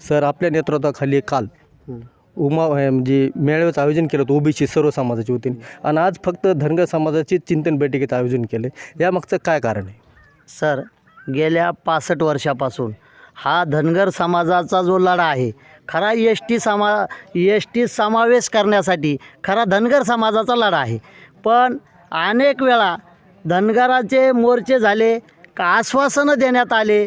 Sir आपल्या नेतृत्वाखाली काल उमा म्हणजे मेळाव्याचं आयोजन केलं होतं ओबीसी सर्व समाजाच्या वतीने. आणि आज फक्त धनगर समाजाचे चिंतन बैठकीचं आयोजन केलं यामागचं काय कारण आहे? सर गेल्या पासष्ट वर्षापासून हा धनगर समाजाचा जो लढा आहे खरा एस टी समा एस टी समावेश करण्यासाठी खरा धनगर समाजाचा लढा आहे. पण अनेक वेळा धनगराचे मोर्चे झाले का आश्वासनं देण्यात आले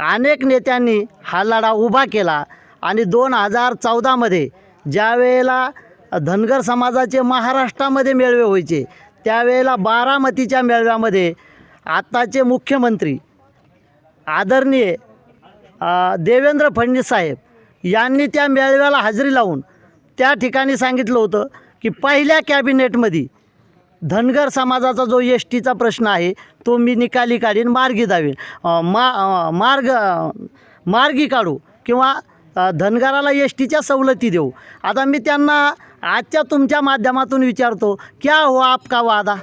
अनेक नेत्यांनी हा लढा उभा केला आणि दोन हजार चौदामध्ये ज्या वेळेला धनगर समाजाचे महाराष्ट्रामध्ये मेळवे व्हायचे त्यावेळेला बारामतीच्या मेळव्यामध्ये आत्ताचे मुख्यमंत्री आदरणीय देवेंद्र फडणवीस साहेब यांनी त्या मेळव्याला हजेरी लावून त्या ठिकाणी सांगितलं होतं की पहिल्या कॅबिनेटमध्ये धनगर समाजाचा जो एस टीचा प्रश्न आहे तो मी निकाली काढीन मार्गी दावीन मा मार्ग मार्गी काढू किंवा धनगराला एस टीच्या सवलती देऊ. आता मी त्यांना आजच्या तुमच्या माध्यमातून विचारतो क्या हो आपका वादा?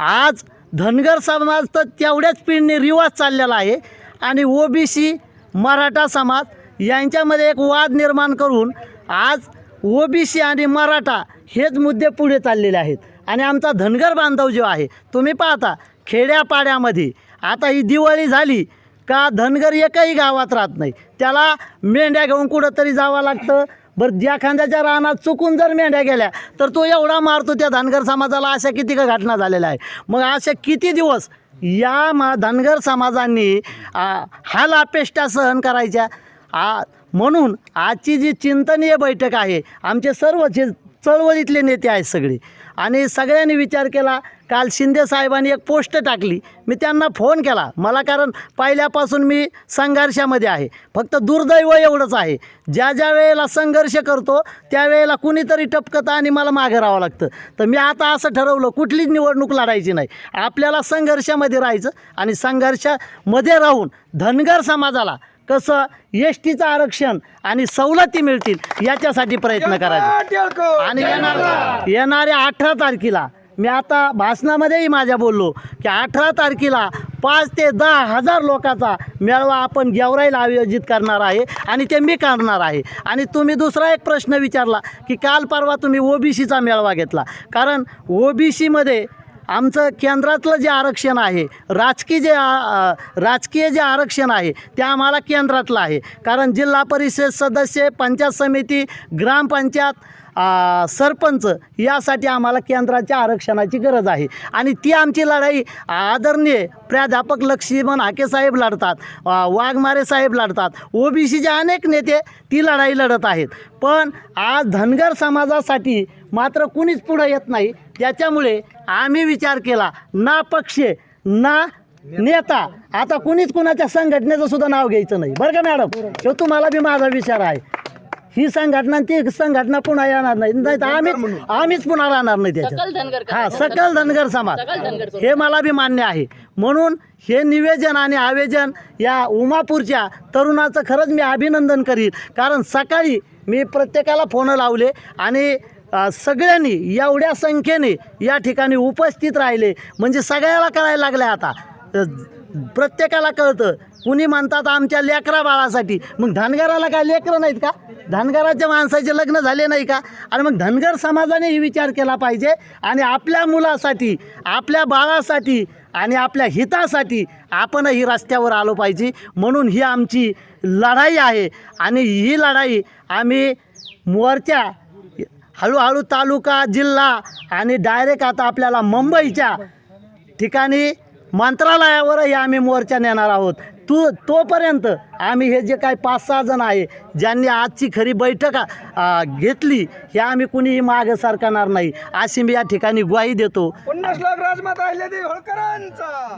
आज धनगर समाज तर तेवढ्याच पिढीने रिवाज चाललेला आहे आणि ओबीसी मराठा समाज यांच्यामध्ये एक वाद निर्माण करून आज ओबीसी आणि मराठा हेच मुद्दे पुढे चाललेले आहेत. आणि आमचा धनगर बांधव जो आहे तुम्ही पाहता खेड्यापाड्यामध्ये. आता ही दिवाळी झाली का धनगर एकही गावात राहत नाही. त्याला मेंढ्या घेऊन कुठंतरी जावं लागतं. बरं ज्या खांद्याच्या रानात चुकून जर मेंढ्या गेल्या तर तो एवढा मारतो त्या धनगर समाजाला अशा किती का घटना झालेल्या आहे मग अशा किती दिवस या मा धनगर समाजांनी हालापेष्टा हाल अपेष्टा सहन करायच्या? आ म्हणून आजची जी चिंतनीय बैठक आहे आमचे सर्व जे चळवळीतले नेते आहेत सगळे. आणि सगळ्यांनी विचार केला काल शिंदे साहेबांनी एक पोस्ट टाकली. मी त्यांना फोन केला. मला कारण पहिल्यापासून मी संघर्षामध्ये आहे. फक्त दुर्दैव एवढंच आहे. ज्या ज्या वेळेला संघर्ष करतो त्यावेळेला कुणीतरी टपकतं आणि मला मागे राहावं लागतं. तर मी आता असं ठरवलं कुठलीच निवडणूक लढायची नाही. आपल्याला संघर्षामध्ये राहायचं आणि संघर्षामध्ये राहून धनगर समाजाला कसं एस टीचं आरक्षण आणि सवलती मिळतील याच्यासाठी प्रयत्न करायचे. आणि येणार येणाऱ्या अठरा तारखेला मी आता भाषणामध्येही माझ्या बोललो की अठरा तारखेला पाच ते दहा हजार लोकांचा मेळावा आपण गेवराईला आयोजित करणार आहे आणि ते मी करणार आहे. आणि तुम्ही दुसरा एक प्रश्न विचारला की काल परवा तुम्ही ओबीसीचा मेळावा घेतला. कारण ओबीसीमध्ये आमचं केंद्रातलं जे आरक्षण आहे राजकीय जे राजकीय जे आरक्षण आहे ते आम्हाला केंद्रातलं आहे. कारण जिल्हा परिषद सदस्य पंचायत समिती ग्रामपंचायत सरपंच यासाठी आम्हाला केंद्राच्या आरक्षणाची गरज आहे. आणि ती आमची लढाई आदरणीय प्राध्यापक लक्ष्मण हाकेसाहेब लढतात वाघमारे साहेब लढतात ओबीसीचे अनेक नेते ती लढाई लढत आहेत. पण आज धनगर समाजासाठी मात्र कुणीच पुढं येत नाही. त्याच्यामुळे आम्ही विचार केला ना पक्ष ना नेता. आता कुणीच कुणाच्या संघटनेचं सुद्धा नाव घ्यायचं नाही. बरं का मॅडम? तो तुम्हाला बी माझा विचार आहे. ही संघटना ती संघटना पुन्हा येणार नाही. नाही तर आम्हीच आम्हीच पुन्हा राहणार नाही त्याच्यात. हा सकल धनगर समाज. हे मला बी मान्य आहे. म्हणून हे निवेदन आणि आवेदन या उमापूरच्या तरुणाचं खरंच मी अभिनंदन करीन. कारण सकाळी मी प्रत्येकाला फोन लावले आणि सगळ्यांनी एवढ्या संख्येने या ठिकाणी उपस्थित राहिले. म्हणजे सगळ्याला करायला लागलं आता. प्रत्येकाला कळतं. कुणी म्हणतात आमच्या लेकरा बाळासाठी. मग धनगराला काय लेकरं नाहीत का? धनगराच्या माणसाचे लग्न झाले नाही का? आणि मग धनगर समाजानेही विचार केला पाहिजे. आणि आपल्या मुलासाठी आपल्या बाळासाठी आणि आपल्या हितासाठी आपणही रस्त्यावर आलो पाहिजे. म्हणून ही आमची लढाई आहे. आणि ही लढाई आम्ही मोर्चा हळूहळू तालुका जिल्हा आणि डायरेक्ट आता आपल्याला मुंबईच्या ठिकाणी मंत्रालयावरही आम्ही मोर्चा नेणार आहोत. तू तोपर्यंत आम्ही हे जे काही पाच सहा जण आहे ज्यांनी आजची खरी बैठक घेतली हे आम्ही कुणीही मागं सरकणार नाही. अशी मी या ठिकाणी ग्वाही देतो. पन्नास लाख राजमाता होळकरांचा.